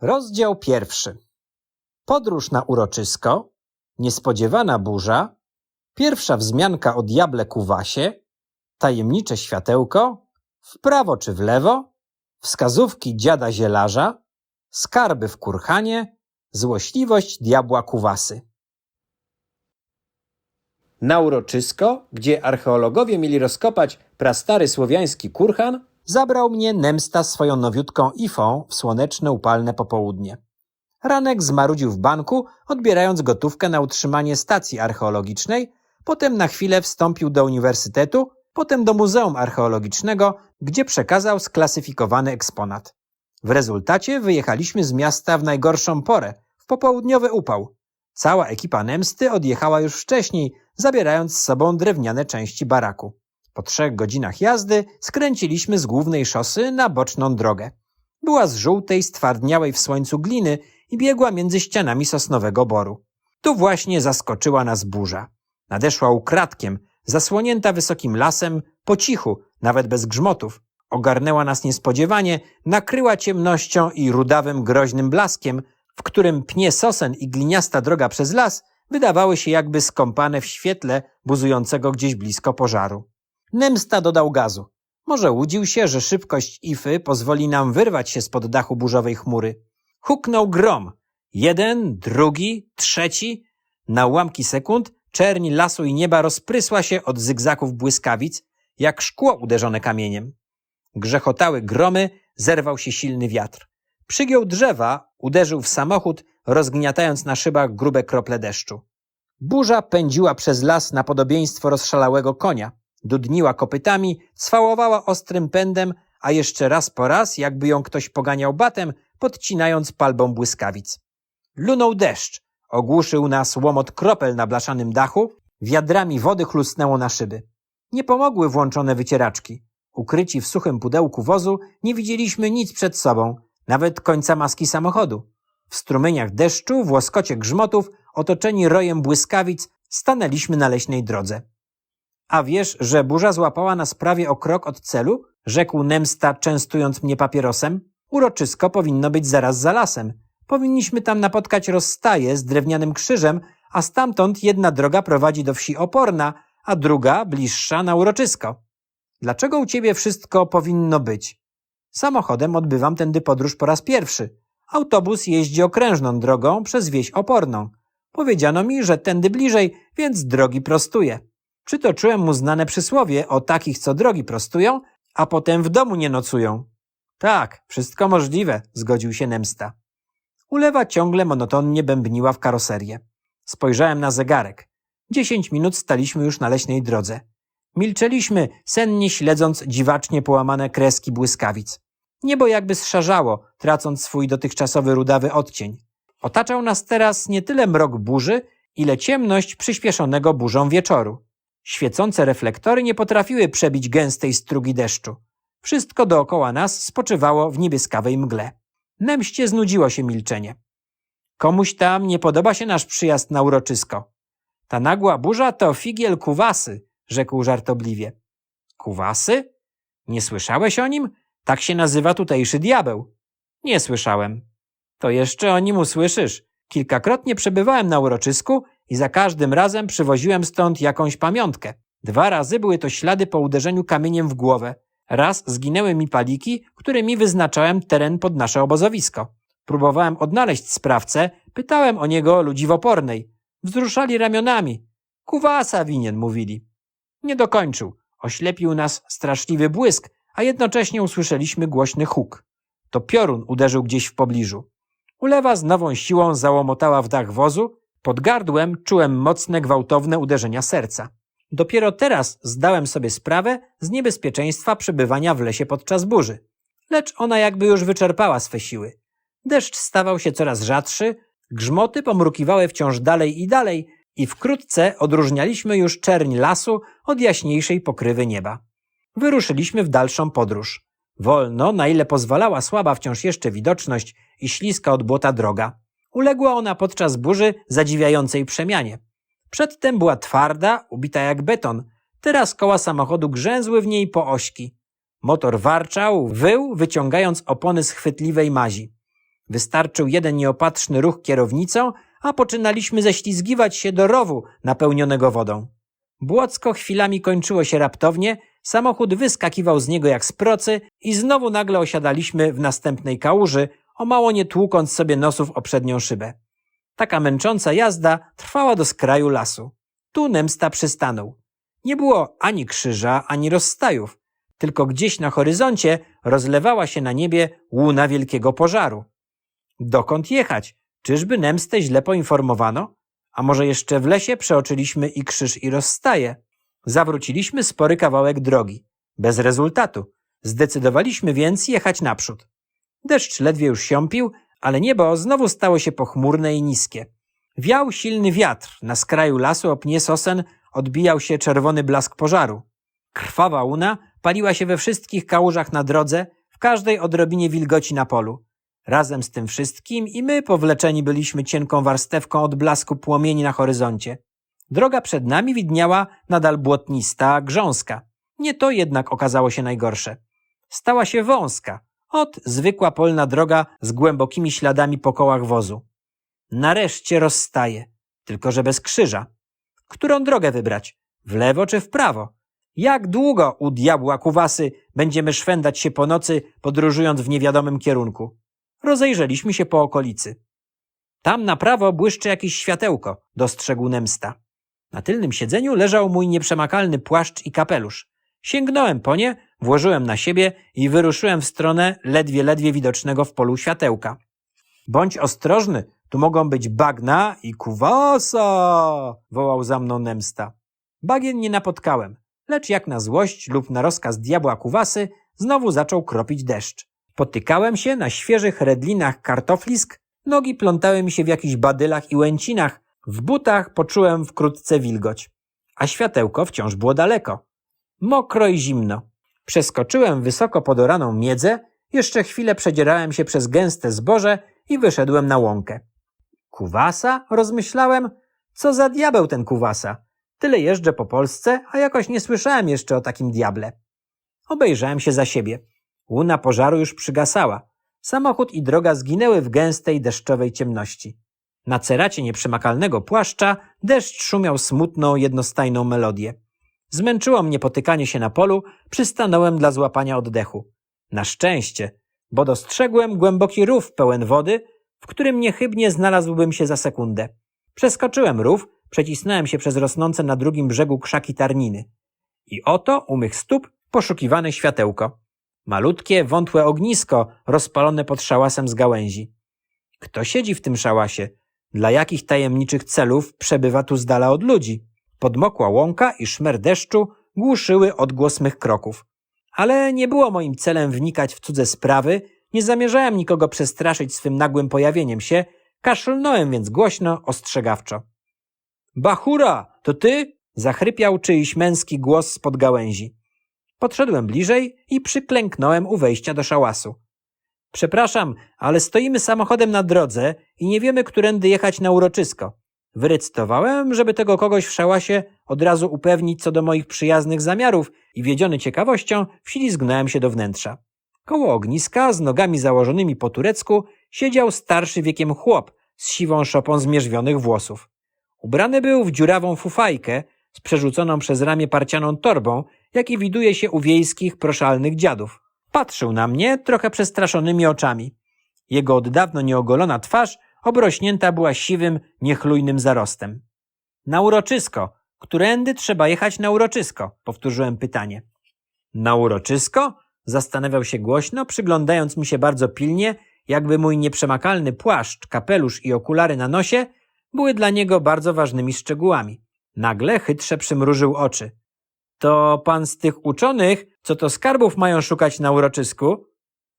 Rozdział pierwszy. Podróż na uroczysko, niespodziewana burza, pierwsza wzmianka o diable Kuwasie, tajemnicze światełko, w prawo czy w lewo, wskazówki dziada zielarza, skarby w kurhanie, złośliwość diabła Kuwasy. Na uroczysko, gdzie archeologowie mieli rozkopać prastary słowiański kurhan, zabrał mnie Nemsta swoją nowiutką Ifą w słoneczne upalne popołudnie. Ranek zmarudził w banku, odbierając gotówkę na utrzymanie stacji archeologicznej, potem na chwilę wstąpił do uniwersytetu, potem do Muzeum Archeologicznego, gdzie przekazał sklasyfikowany eksponat. W rezultacie wyjechaliśmy z miasta w najgorszą porę, w popołudniowy upał. Cała ekipa Nemsty odjechała już wcześniej, zabierając z sobą drewniane części baraku. Po trzech godzinach jazdy skręciliśmy z głównej szosy na boczną drogę. Była z żółtej, stwardniałej w słońcu gliny i biegła między ścianami sosnowego boru. Tu właśnie zaskoczyła nas burza. Nadeszła ukradkiem, zasłonięta wysokim lasem, po cichu, nawet bez grzmotów. Ogarnęła nas niespodziewanie, nakryła ciemnością i rudawym, groźnym blaskiem, w którym pnie sosen i gliniasta droga przez las wydawały się jakby skąpane w świetle buzującego gdzieś blisko pożaru. Nemsta dodał gazu. Może łudził się, że szybkość Ify pozwoli nam wyrwać się spod dachu burzowej chmury. Huknął grom. Jeden, drugi, trzeci. Na ułamki sekund czerń lasu i nieba rozprysła się od zygzaków błyskawic, jak szkło uderzone kamieniem. Grzechotały gromy, zerwał się silny wiatr. Przygiął drzewa, uderzył w samochód, rozgniatając na szybach grube krople deszczu. Burza pędziła przez las na podobieństwo rozszalałego konia. Dudniła kopytami, cwałowała ostrym pędem, a jeszcze raz po raz, jakby ją ktoś poganiał batem, podcinając palbą błyskawic. Lunął deszcz, ogłuszył nas łomot kropel na blaszanym dachu, wiadrami wody chlusnęło na szyby. Nie pomogły włączone wycieraczki. Ukryci w suchym pudełku wozu nie widzieliśmy nic przed sobą, nawet końca maski samochodu. W strumieniach deszczu, w łoskocie grzmotów, otoczeni rojem błyskawic, stanęliśmy na leśnej drodze. A wiesz, że burza złapała nas prawie o krok od celu? Rzekł Nemsta, częstując mnie papierosem. Uroczysko powinno być zaraz za lasem. Powinniśmy tam napotkać rozstaje z drewnianym krzyżem, a stamtąd jedna droga prowadzi do wsi Oporna, a druga, bliższa, na uroczysko. Dlaczego u ciebie wszystko powinno być? Samochodem odbywam tędy podróż po raz pierwszy. Autobus jeździ okrężną drogą przez wieś Oporną. Powiedziano mi, że tędy bliżej, więc drogi prostuję. Przytoczyłem mu znane przysłowie o takich, co drogi prostują, a potem w domu nie nocują. Tak, wszystko możliwe, zgodził się Nemsta. Ulewa ciągle monotonnie bębniła w karoserię. Spojrzałem na zegarek. Dziesięć minut staliśmy już na leśnej drodze. Milczeliśmy, sennie śledząc dziwacznie połamane kreski błyskawic. Niebo jakby zszarzało, tracąc swój dotychczasowy rudawy odcień. Otaczał nas teraz nie tyle mrok burzy, ile ciemność przyspieszonego burzą wieczoru. Świecące reflektory nie potrafiły przebić gęstej strugi deszczu. Wszystko dookoła nas spoczywało w niebieskawej mgle. Nemście znudziło się milczenie. Komuś tam nie podoba się nasz przyjazd na uroczysko. Ta nagła burza to figiel kuwasy, rzekł żartobliwie. Kuwasy? Nie słyszałeś o nim? Tak się nazywa tutejszy diabeł. Nie słyszałem. To jeszcze o nim usłyszysz. Kilkakrotnie przebywałem na uroczysku i za każdym razem przywoziłem stąd jakąś pamiątkę. Dwa razy były to ślady po uderzeniu kamieniem w głowę. Raz zginęły mi paliki, którymi wyznaczałem teren pod nasze obozowisko. Próbowałem odnaleźć sprawcę, pytałem o niego ludzi w opornej. Wzruszali ramionami. Kuwasa winien, mówili. Nie dokończył. Oślepił nas straszliwy błysk, a jednocześnie usłyszeliśmy głośny huk. To piorun uderzył gdzieś w pobliżu. Ulewa z nową siłą załomotała w dach wozu, pod gardłem czułem mocne, gwałtowne uderzenia serca. Dopiero teraz zdałem sobie sprawę z niebezpieczeństwa przebywania w lesie podczas burzy. Lecz ona jakby już wyczerpała swe siły. Deszcz stawał się coraz rzadszy, grzmoty pomrukiwały wciąż dalej i dalej i wkrótce odróżnialiśmy już czerń lasu od jaśniejszej pokrywy nieba. Wyruszyliśmy w dalszą podróż. Wolno, na ile pozwalała słaba wciąż jeszcze widoczność i śliska od błota droga. Uległa ona podczas burzy zadziwiającej przemianie. Przedtem była twarda, ubita jak beton. Teraz koła samochodu grzęzły w niej po ośki. Motor warczał, wył, wyciągając opony z chwytliwej mazi. Wystarczył jeden nieopatrzny ruch kierownicą, a poczynaliśmy ześlizgiwać się do rowu napełnionego wodą. Błocko chwilami kończyło się raptownie, samochód wyskakiwał z niego jak z procy i znowu nagle osiadaliśmy w następnej kałuży, o mało nie tłukąc sobie nosów o przednią szybę. Taka męcząca jazda trwała do skraju lasu. Tu Nemsta przystanął. Nie było ani krzyża, ani rozstajów, tylko gdzieś na horyzoncie rozlewała się na niebie łuna wielkiego pożaru. Dokąd jechać? Czyżby Nemstę źle poinformowano? A może jeszcze w lesie przeoczyliśmy i krzyż i rozstaje? Zawróciliśmy spory kawałek drogi. Bez rezultatu. Zdecydowaliśmy więc jechać naprzód. Deszcz ledwie już siąpił, ale niebo znowu stało się pochmurne i niskie. Wiał silny wiatr, na skraju lasu o pnie sosen odbijał się czerwony blask pożaru. Krwawa łuna paliła się we wszystkich kałużach na drodze, w każdej odrobinie wilgoci na polu. Razem z tym wszystkim i my powleczeni byliśmy cienką warstewką od blasku płomieni na horyzoncie. Droga przed nami widniała nadal błotnista, grząska. Nie to jednak okazało się najgorsze. Stała się wąska, od zwykła polna droga z głębokimi śladami po kołach wozu. Nareszcie rozstaje, tylko że bez krzyża. Którą drogę wybrać? W lewo czy w prawo? Jak długo u diabła kuwasy będziemy szwendać się po nocy, podróżując w niewiadomym kierunku? Rozejrzeliśmy się po okolicy. Tam na prawo błyszczy jakieś światełko, dostrzegł Nemsta. Na tylnym siedzeniu leżał mój nieprzemakalny płaszcz i kapelusz. Sięgnąłem po nie, włożyłem na siebie i wyruszyłem w stronę ledwie, ledwie widocznego w polu światełka. Bądź ostrożny, tu mogą być bagna i kuwasa, wołał za mną Nemsta. Bagien nie napotkałem, lecz jak na złość lub na rozkaz diabła kuwasy, znowu zaczął kropić deszcz. Potykałem się na świeżych redlinach kartoflisk, nogi plątały mi się w jakichś badylach i łęcinach, w butach poczułem wkrótce wilgoć. A światełko wciąż było daleko. Mokro i zimno. Przeskoczyłem wysoko podoraną miedzę, jeszcze chwilę przedzierałem się przez gęste zboże i wyszedłem na łąkę. Kuwasa? Rozmyślałem. Co za diabeł ten kuwasa? Tyle jeżdżę po Polsce, a jakoś nie słyszałem jeszcze o takim diable. Obejrzałem się za siebie. Łuna pożaru już przygasała. Samochód i droga zginęły w gęstej, deszczowej ciemności. Na ceracie nieprzemakalnego płaszcza deszcz szumiał smutną, jednostajną melodię. Zmęczyło mnie potykanie się na polu, przystanąłem dla złapania oddechu. Na szczęście, bo dostrzegłem głęboki rów pełen wody, w którym niechybnie znalazłbym się za sekundę. Przeskoczyłem rów, przecisnąłem się przez rosnące na drugim brzegu krzaki tarniny. I oto u mych stóp poszukiwane światełko. Malutkie, wątłe ognisko rozpalone pod szałasem z gałęzi. Kto siedzi w tym szałasie? Dla jakich tajemniczych celów przebywa tu z dala od ludzi? Podmokła łąka i szmer deszczu głuszyły odgłos mych kroków. Ale nie było moim celem wnikać w cudze sprawy, nie zamierzałem nikogo przestraszyć swym nagłym pojawieniem się, kaszlnąłem więc głośno, ostrzegawczo. Bachura, to ty? Zachrypiał czyjś męski głos spod gałęzi. Podszedłem bliżej i przyklęknąłem u wejścia do szałasu. Przepraszam, ale stoimy samochodem na drodze i nie wiemy, którędy jechać na uroczysko. Wyrecytowałem, żeby tego kogoś w szałasie od razu upewnić co do moich przyjaznych zamiarów i wiedziony ciekawością wślizgnąłem się do wnętrza. Koło ogniska, z nogami założonymi po turecku, siedział starszy wiekiem chłop z siwą szopą zmierzwionych włosów. Ubrany był w dziurawą fufajkę z przerzuconą przez ramię parcianą torbą, jaki widuje się u wiejskich proszalnych dziadów. Patrzył na mnie trochę przestraszonymi oczami. Jego od dawno nieogolona twarz obrośnięta była siwym, niechlujnym zarostem. Na uroczysko. Którędy trzeba jechać na uroczysko? Powtórzyłem pytanie. Na uroczysko? Zastanawiał się głośno, przyglądając mi się bardzo pilnie, jakby mój nieprzemakalny płaszcz, kapelusz i okulary na nosie były dla niego bardzo ważnymi szczegółami. Nagle chytrze przymrużył oczy. To pan z tych uczonych, co to skarbów mają szukać na uroczysku?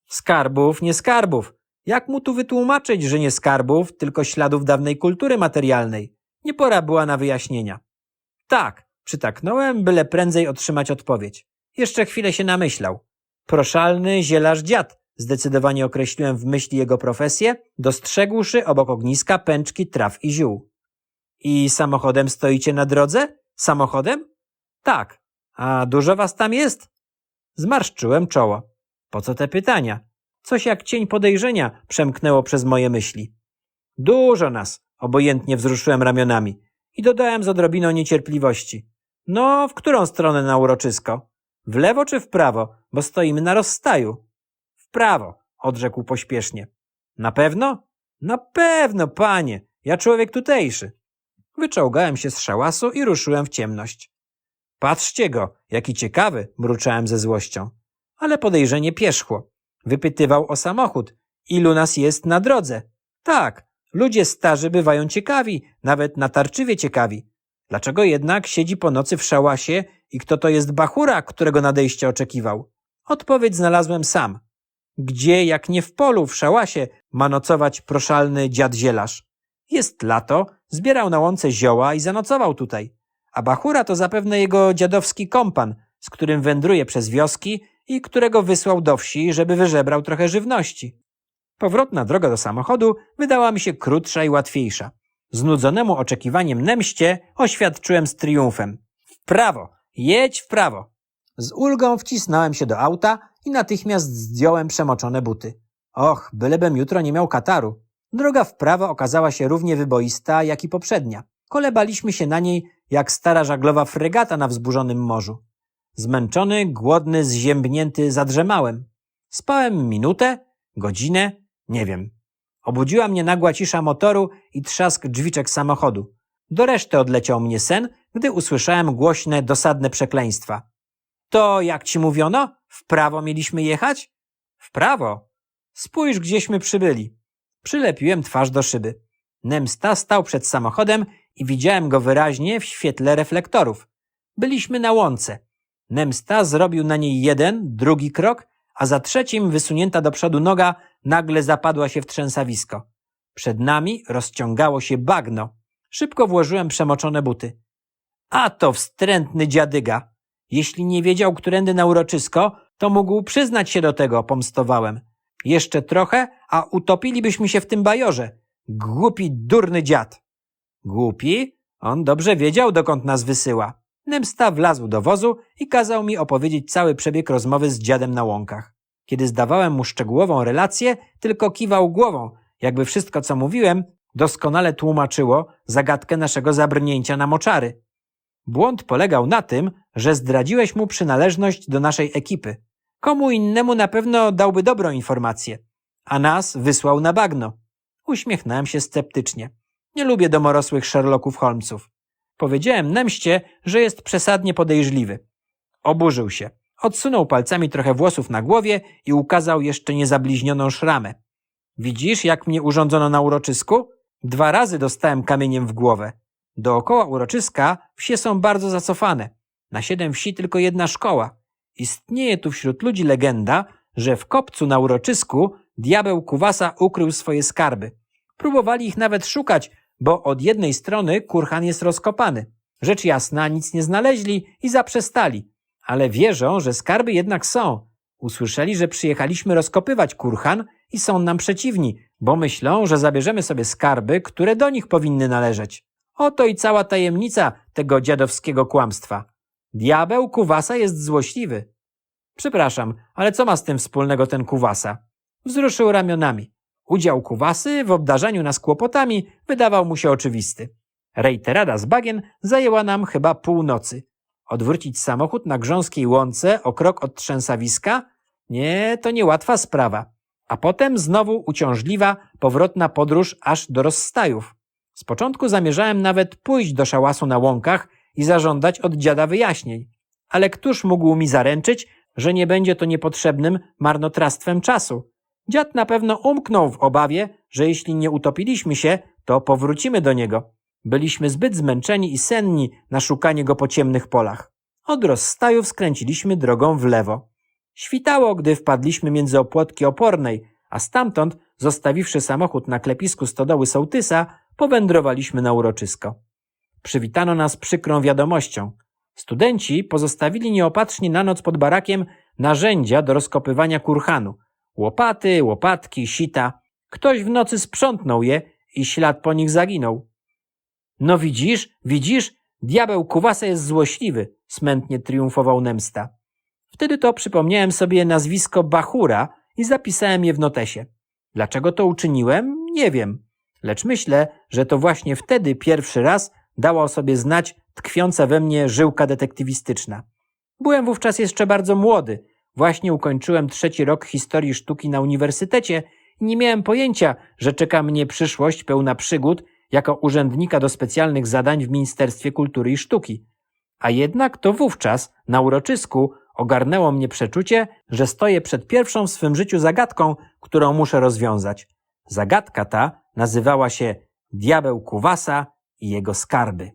Skarbów, nie skarbów. Jak mu tu wytłumaczyć, że nie skarbów, tylko śladów dawnej kultury materialnej? Nie pora była na wyjaśnienia. Tak, przytaknąłem, byle prędzej otrzymać odpowiedź. Jeszcze chwilę się namyślał. Proszalny zielarz dziad, zdecydowanie określiłem w myśli jego profesję, dostrzegłszy obok ogniska pęczki traw i ziół. I samochodem stoicie na drodze? Samochodem? Tak. A dużo was tam jest? Zmarszczyłem czoło. Po co te pytania? Coś jak cień podejrzenia przemknęło przez moje myśli. Dużo nas, obojętnie wzruszyłem ramionami i dodałem z odrobiną niecierpliwości. No, w którą stronę na uroczysko? W lewo czy w prawo, bo stoimy na rozstaju? W prawo, odrzekł pośpiesznie. Na pewno? Na pewno, panie. Ja człowiek tutejszy. Wyczołgałem się z szałasu i ruszyłem w ciemność. Patrzcie go, jaki ciekawy, mruczałem ze złością. Ale podejrzenie pierzchło. Wypytywał o samochód. Ilu nas jest na drodze? Tak, ludzie starzy bywają ciekawi, nawet natarczywie ciekawi. Dlaczego jednak siedzi po nocy w szałasie i kto to jest bachura, którego nadejście oczekiwał? Odpowiedź znalazłem sam. Gdzie, jak nie w polu, w szałasie, ma nocować proszalny dziad zielarz? Jest lato, zbierał na łące zioła i zanocował tutaj. A Bachura to zapewne jego dziadowski kompan, z którym wędruje przez wioski i którego wysłał do wsi, żeby wyżebrał trochę żywności. Powrotna droga do samochodu wydała mi się krótsza i łatwiejsza. Znudzonemu oczekiwaniem Nemście oświadczyłem z triumfem. W prawo! Jedź w prawo! Z ulgą wcisnąłem się do auta i natychmiast zdjąłem przemoczone buty. Och, bylebym jutro nie miał kataru. Droga w prawo okazała się równie wyboista, jak i poprzednia. Kolebaliśmy się na niej jak stara żaglowa fregata na wzburzonym morzu. Zmęczony, głodny, zziębnięty zadrzemałem. Spałem minutę, godzinę, nie wiem. Obudziła mnie nagła cisza motoru i trzask drzwiczek samochodu. Do reszty odleciał mnie sen, gdy usłyszałem głośne, dosadne przekleństwa. To, jak ci mówiono, w prawo mieliśmy jechać? W prawo? Spójrz, gdzieśmy przybyli. Przylepiłem twarz do szyby. Nemsta stał przed samochodem i widziałem go wyraźnie w świetle reflektorów. Byliśmy na łące. Nemsta zrobił na niej jeden, drugi krok, a za trzecim wysunięta do przodu noga nagle zapadła się w trzęsawisko. Przed nami rozciągało się bagno. Szybko włożyłem przemoczone buty. A to wstrętny dziadyga. Jeśli nie wiedział, którędy na uroczysko, to mógł przyznać się do tego, pomstowałem. Jeszcze trochę, a utopilibyśmy się w tym bajorze. Głupi, durny dziad. Głupi? On dobrze wiedział, dokąd nas wysyła. Nemsta wlazł do wozu i kazał mi opowiedzieć cały przebieg rozmowy z dziadem na łąkach. Kiedy zdawałem mu szczegółową relację, tylko kiwał głową, jakby wszystko, co mówiłem, doskonale tłumaczyło zagadkę naszego zabrnięcia na moczary. Błąd polegał na tym, że zdradziłeś mu przynależność do naszej ekipy. Komu innemu na pewno dałby dobrą informację, a nas wysłał na bagno. Uśmiechnąłem się sceptycznie. Nie lubię domorosłych Sherlocków Holmesów. Powiedziałem Nemście, że jest przesadnie podejrzliwy. Oburzył się. Odsunął palcami trochę włosów na głowie i ukazał jeszcze niezabliźnioną szramę. Widzisz, jak mnie urządzono na uroczysku? Dwa razy dostałem kamieniem w głowę. Dookoła uroczyska wsie są bardzo zacofane. Na siedem wsi tylko jedna szkoła. Istnieje tu wśród ludzi legenda, że w kopcu na uroczysku diabeł Kuwasa ukrył swoje skarby. Próbowali ich nawet szukać, bo od jednej strony kurhan jest rozkopany. Rzecz jasna, nic nie znaleźli i zaprzestali. Ale wierzą, że skarby jednak są. Usłyszeli, że przyjechaliśmy rozkopywać kurhan i są nam przeciwni, bo myślą, że zabierzemy sobie skarby, które do nich powinny należeć. Oto i cała tajemnica tego dziadowskiego kłamstwa. Diabeł Kuwasa jest złośliwy. Przepraszam, ale co ma z tym wspólnego ten Kuwasa? Wzruszył ramionami. Udział Kuwasy w obdarzaniu nas kłopotami wydawał mu się oczywisty. Rejterada z bagien zajęła nam chyba północy. Odwrócić samochód na grząskiej łące o krok od trzęsawiska? Nie, to niełatwa sprawa. A potem znowu uciążliwa, powrotna podróż aż do rozstajów. Z początku zamierzałem nawet pójść do szałasu na łąkach i zażądać od dziada wyjaśnień. Ale któż mógł mi zaręczyć, że nie będzie to niepotrzebnym marnotrawstwem czasu? Dziad na pewno umknął w obawie, że jeśli nie utopiliśmy się, to powrócimy do niego. Byliśmy zbyt zmęczeni i senni na szukanie go po ciemnych polach. Od rozstajów skręciliśmy drogą w lewo. Świtało, gdy wpadliśmy między opłotki opornej, a stamtąd, zostawiwszy samochód na klepisku stodoły sołtysa, powędrowaliśmy na uroczysko. Przywitano nas przykrą wiadomością. Studenci pozostawili nieopatrznie na noc pod barakiem narzędzia do rozkopywania kurhanu. Łopaty, łopatki, sita. Ktoś w nocy sprzątnął je i ślad po nich zaginął. No widzisz, widzisz, diabeł Kuwasa jest złośliwy, smętnie triumfował Nemsta. Wtedy to przypomniałem sobie nazwisko Bachura i zapisałem je w notesie. Dlaczego to uczyniłem? Nie wiem. Lecz myślę, że to właśnie wtedy pierwszy raz dała o sobie znać tkwiąca we mnie żyłka detektywistyczna. Byłem wówczas jeszcze bardzo młody. Właśnie ukończyłem trzeci rok historii sztuki na uniwersytecie i nie miałem pojęcia, że czeka mnie przyszłość pełna przygód jako urzędnika do specjalnych zadań w Ministerstwie Kultury i Sztuki. A jednak to wówczas, na uroczysku, ogarnęło mnie przeczucie, że stoję przed pierwszą w swym życiu zagadką, którą muszę rozwiązać. Zagadka ta nazywała się Diabeł Kuwasa i jego skarby.